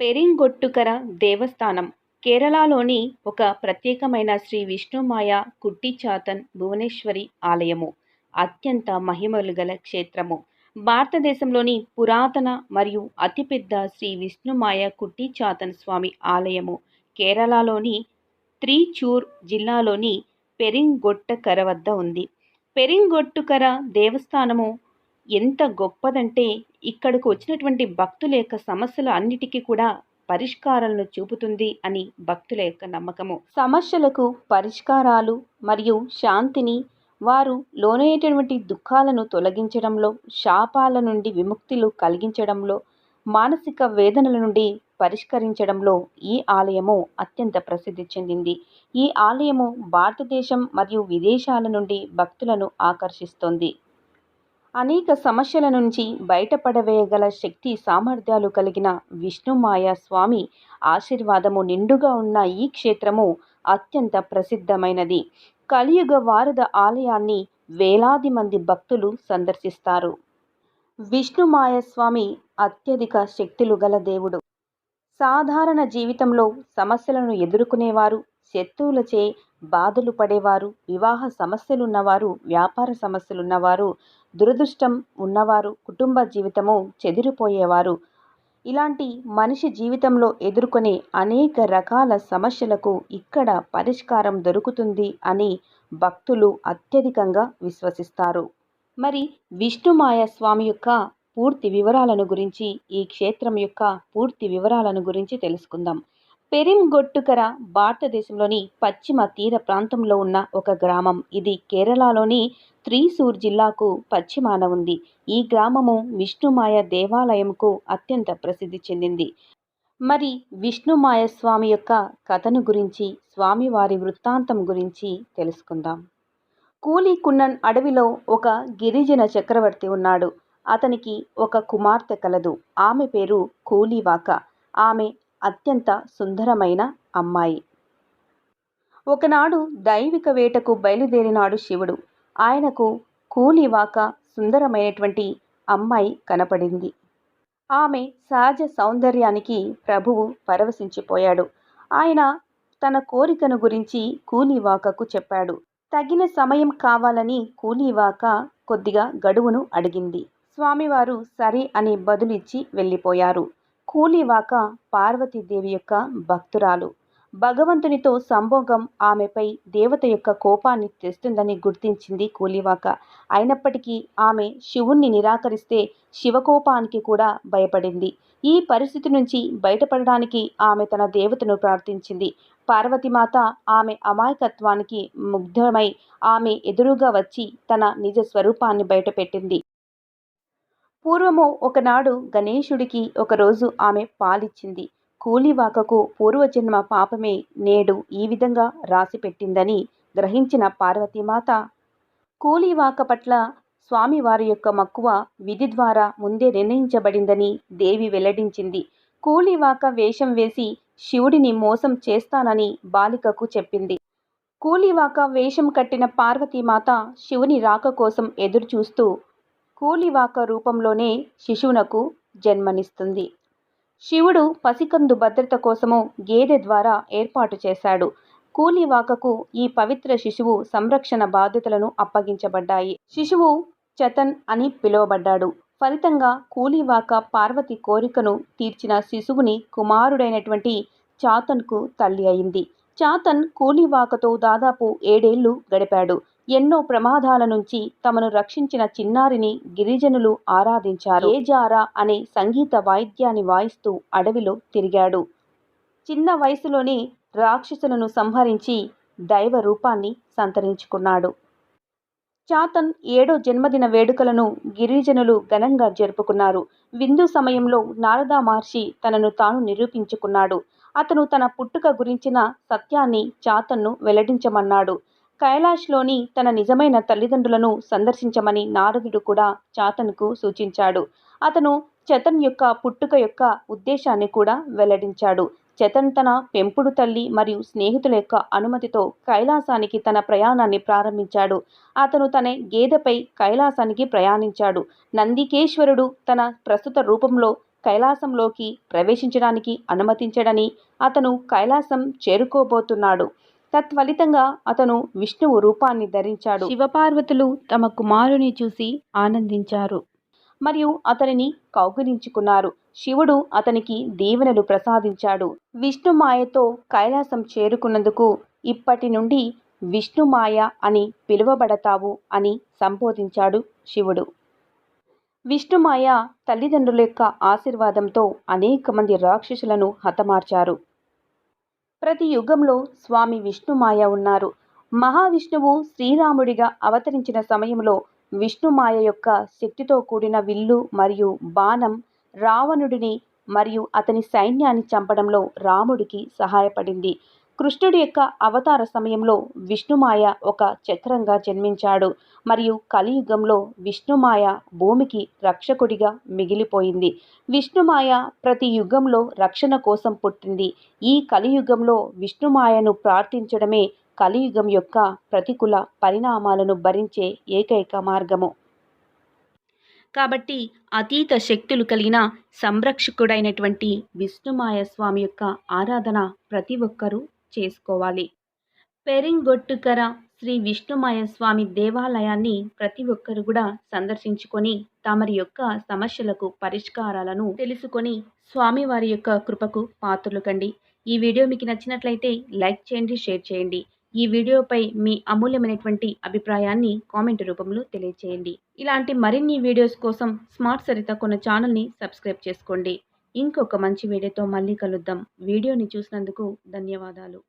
పెరింగొట్టుకర దేవస్థానం. కేరళలోని ఒక ప్రత్యేకమైన శ్రీ విష్ణుమాయ కుట్టిచాతన్ భువనేశ్వరి ఆలయము. అత్యంత మహిమలు గల క్షేత్రము. భారతదేశంలోని పురాతన మరియు అతిపెద్ద శ్రీ విష్ణుమాయ కుట్టిచాతన్ స్వామి ఆలయము. కేరళలోని త్రిచూర్ జిల్లాలోని పెరింగొట్టకర వద్ద ఉంది. పెరింగొట్టుకర దేవస్థానము ఎంత గొప్పదంటే ఇక్కడకు వచ్చినటువంటి భక్తుల యొక్క సమస్యలు అన్నిటికీ కూడా పరిష్కారాలను చూపుతుంది అని భక్తుల యొక్క నమ్మకము. సమస్యలకు పరిష్కారాలు మరియు శాంతిని వారు లోనయ్యేటటువంటి దుఃఖాలను తొలగించడంలో శాపాల నుండి విముక్తులు కలిగించడంలో మానసిక వేదనల నుండి పరిష్కరించడంలో ఈ ఆలయము అత్యంత ప్రసిద్ధి చెందింది. ఈ ఆలయము భారతదేశం మరియు విదేశాల నుండి భక్తులను ఆకర్షిస్తోంది. అనేక సమస్యల నుంచి బయటపడవేయగల శక్తి సామర్థ్యాలు కలిగిన విష్ణుమాయ స్వామి ఆశీర్వాదము నిండుగా ఉన్న ఈ క్షేత్రము అత్యంత ప్రసిద్ధమైనది. కలియుగ వారద ఆలయాన్ని వేలాది మంది భక్తులు సందర్శిస్తారు. విష్ణుమాయ స్వామి అత్యధిక శక్తులు గల దేవుడు. సాధారణ జీవితంలో సమస్యలను ఎదుర్కొనేవారు శత్రువులచే బాధలు పడేవారు వివాహ సమస్యలున్నవారు వ్యాపార సమస్యలున్నవారు దురదృష్టం ఉన్నవారు కుటుంబ జీవితము చెదిరిపోయేవారు. ఇలాంటి మనిషి జీవితంలో ఎదుర్కొనే అనేక రకాల సమస్యలకు ఇక్కడ పరిష్కారం దొరుకుతుంది అని భక్తులు అత్యధికంగా విశ్వసిస్తారు. మరి విష్ణుమాయ స్వామి యొక్క పూర్తి వివరాలను గురించి ఈ క్షేత్రం యొక్క పూర్తి వివరాలను గురించి తెలుసుకుందాం. పెరింగొట్టుకర భారతదేశంలోని పశ్చిమ తీర ప్రాంతంలో ఉన్న ఒక గ్రామం. ఇది కేరళలోని త్రీసూర్ జిల్లాకు పశ్చిమాన ఉంది. ఈ గ్రామము విష్ణుమాయ దేవాలయంకు అత్యంత ప్రసిద్ధి చెందింది. మరి విష్ణుమాయ స్వామి యొక్క కథను గురించి స్వామివారి వృత్తాంతం గురించి తెలుసుకుందాం. కూలి కున్నన్ అడవిలో ఒక గిరిజన చక్రవర్తి ఉన్నాడు. అతనికి ఒక కుమార్తె కలదు. ఆమె పేరు కూలీవాక. ఆమె అత్యంత సుందరమైన అమ్మాయి. ఒకనాడు దైవిక వేటకు బయలుదేరినాడు శివుడు. ఆయనకు కూలివాక సుందరమైనటువంటి అమ్మాయి కనపడింది. ఆమె సహజ సౌందర్యానికి ప్రభువు పరవశించిపోయాడు. ఆయన తన కోరికను గురించి కూలీవాకకు చెప్పాడు. తగిన సమయం కావాలని కూలీవాక కొద్దిగా గడువును అడిగింది. స్వామివారు సరే అని బదులిచ్చి వెళ్ళిపోయారు. కూలివాక పార్వతీదేవి యొక్క భక్తురాలు. భగవంతునితో సంభోగం ఆమెపై దేవత యొక్క కోపాన్ని తెస్తుందని గుర్తించింది కూలివాక. అయినప్పటికీ ఆమె శివుణ్ణి నిరాకరిస్తే శివకోపానికి కూడా భయపడింది. ఈ పరిస్థితి నుంచి బయటపడడానికి ఆమె తన దేవతను ప్రార్థించింది. పార్వతీమాత ఆమె అమాయకత్వానికి ముగ్ధమై ఆమె ఎదురుగా వచ్చి తన నిజ స్వరూపాన్ని బయటపెట్టింది. పూర్వము ఒకనాడు గణేశుడికి ఒకరోజు ఆమె పాలిచ్చింది. కూలివాకకు పూర్వజన్మ పాపమే నేడు ఈ విధంగా రాసిపెట్టిందని గ్రహించిన పార్వతీమాత కూలివాక పట్ల స్వామివారి యొక్క మక్కువ విధి ద్వారా ముందే నిర్ణయించబడిందని దేవి వెల్లడించింది. కూలివాక వేషం వేసి శివుడిని మోసం చేస్తానని బాలికకు చెప్పింది. కూలివాక వేషం కట్టిన పార్వతీమాత శివుని రాక కోసం ఎదురుచూస్తూ కూలివాక రూపంలోనే శిశువునకు జన్మనిస్తుంది. శివుడు పసికందు భద్రత కోసము గేదె ద్వారా ఏర్పాటు చేశాడు. కూలివాకకు ఈ పవిత్ర శిశువు సంరక్షణ బాధ్యతలను అప్పగించబడ్డాయి. శిశువు చతన్ అని పిలువబడ్డాడు. ఫలితంగా కూలివాక పార్వతి కోరికను తీర్చిన శిశువుని కుమారుడైనటువంటి చాతన్కు తల్లి అయింది. చాతన్ కూలివాకతో దాదాపు ఏడేళ్ళు గడిపాడు. ఎన్నో ప్రమాదాల నుంచి తమను రక్షించిన చిన్నారిని గిరిజనులు ఆరాధించారు. ఏజారా అనే సంగీత వాయిద్యాన్ని వాయిస్తూ అడవిలో తిరిగాడు. చిన్న వయసులోనే రాక్షసులను సంహరించి దైవ రూపాన్ని సంతరించుకున్నాడు. చాతన్ ఏడో జన్మదిన వేడుకలను గిరిజనులు ఘనంగా జరుపుకున్నారు. విందు సమయంలో నారదా మహర్షి తనను తాను నిరూపించుకున్నాడు. అతను తన పుట్టుక గురించిన సత్యాన్ని చాతన్ను వెల్లడించమన్నాడు. కైలాష్లోని తన నిజమైన తల్లిదండ్రులను సందర్శించమని నారదుడు కూడా చాతన్కు సూచించాడు. అతను చతన్ యొక్క పుట్టుక యొక్క ఉద్దేశాన్ని కూడా వెల్లడించాడు. చతన్ తన పెంపుడు తల్లి మరియు స్నేహితుల యొక్క అనుమతితో కైలాసానికి తన ప్రయాణాన్ని ప్రారంభించాడు. అతను తన గేదెపై కైలాసానికి ప్రయాణించాడు. నందికేశ్వరుడు తన ప్రస్తుత రూపంలో కైలాసంలోకి ప్రవేశించడానికి అనుమతించడని అతను కైలాసం చేరుకోబోతున్నాడు. తత్ఫలితంగా అతను విష్ణువు రూపాన్ని ధరించాడు. శివపార్వతులు తమ కుమారుని చూసి ఆనందించారు. మరియు అతనిని కౌగిలించుకున్నారు. శివుడు అతనికి దీవెనలు ప్రసాదించాడు. విష్ణుమాయతో కైలాసం చేరుకున్నందుకు ఇప్పటి నుండి విష్ణుమాయ అని పిలువబడతావు అని సంబోధించాడు శివుడు. విష్ణుమాయ తల్లిదండ్రుల యొక్క ఆశీర్వాదంతో అనేక మంది రాక్షసులను హతమార్చారు. ప్రతి యుగంలో స్వామి విష్ణుమాయ ఉన్నారు. మహావిష్ణువు శ్రీరాముడిగా అవతరించిన సమయంలో విష్ణుమాయ యొక్క శక్తితో కూడిన విల్లు మరియు బాణం రావణుడిని మరియు అతని సైన్యాన్ని చంపడంలో రాముడికి సహాయపడింది. కృష్ణుడి యొక్క అవతార సమయంలో విష్ణుమాయ ఒక చక్రంగా జన్మించాడు. మరియు కలియుగంలో విష్ణుమాయ భూమికి రక్షకుడిగా మిగిలిపోయింది. విష్ణుమాయ ప్రతి యుగంలో రక్షణ కోసం పుట్టింది. ఈ కలియుగంలో విష్ణుమాయను ప్రార్థించడమే కలియుగం యొక్క ప్రతికూల పరిణామాలను భరించే ఏకైక మార్గము. కాబట్టి అతీత శక్తులు కలిగిన సంరక్షకుడైనటువంటి విష్ణుమాయ స్వామి యొక్క ఆరాధన ప్రతి ఒక్కరూ చేసుకోవాలి. పెరింగొట్టుకర శ్రీ విష్ణుమాయ స్వామి దేవాలయాన్ని ప్రతి ఒక్కరు కూడా సందర్శించుకొని తమరి యొక్క సమస్యలకు పరిష్కారాలను తెలుసుకొని స్వామివారి యొక్క కృపకు పాత్రలు కండి ఈ వీడియో మీకు నచ్చినట్లయితే లైక్ చేయండి షేర్ చేయండి. ఈ వీడియోపై మీ అమూల్యమైనటువంటి అభిప్రాయాన్ని కామెంట్ రూపంలో తెలియచేయండి. ఇలాంటి మరిన్ని వీడియోస్ కోసం స్మార్ట్ సరిత కొన్న ఛానల్ని సబ్స్క్రైబ్ చేసుకోండి. ఇంకొక మంచి వీడియోతో మళ్ళీ కలుద్దాం. వీడియోని చూసినందుకు ధన్యవాదాలు.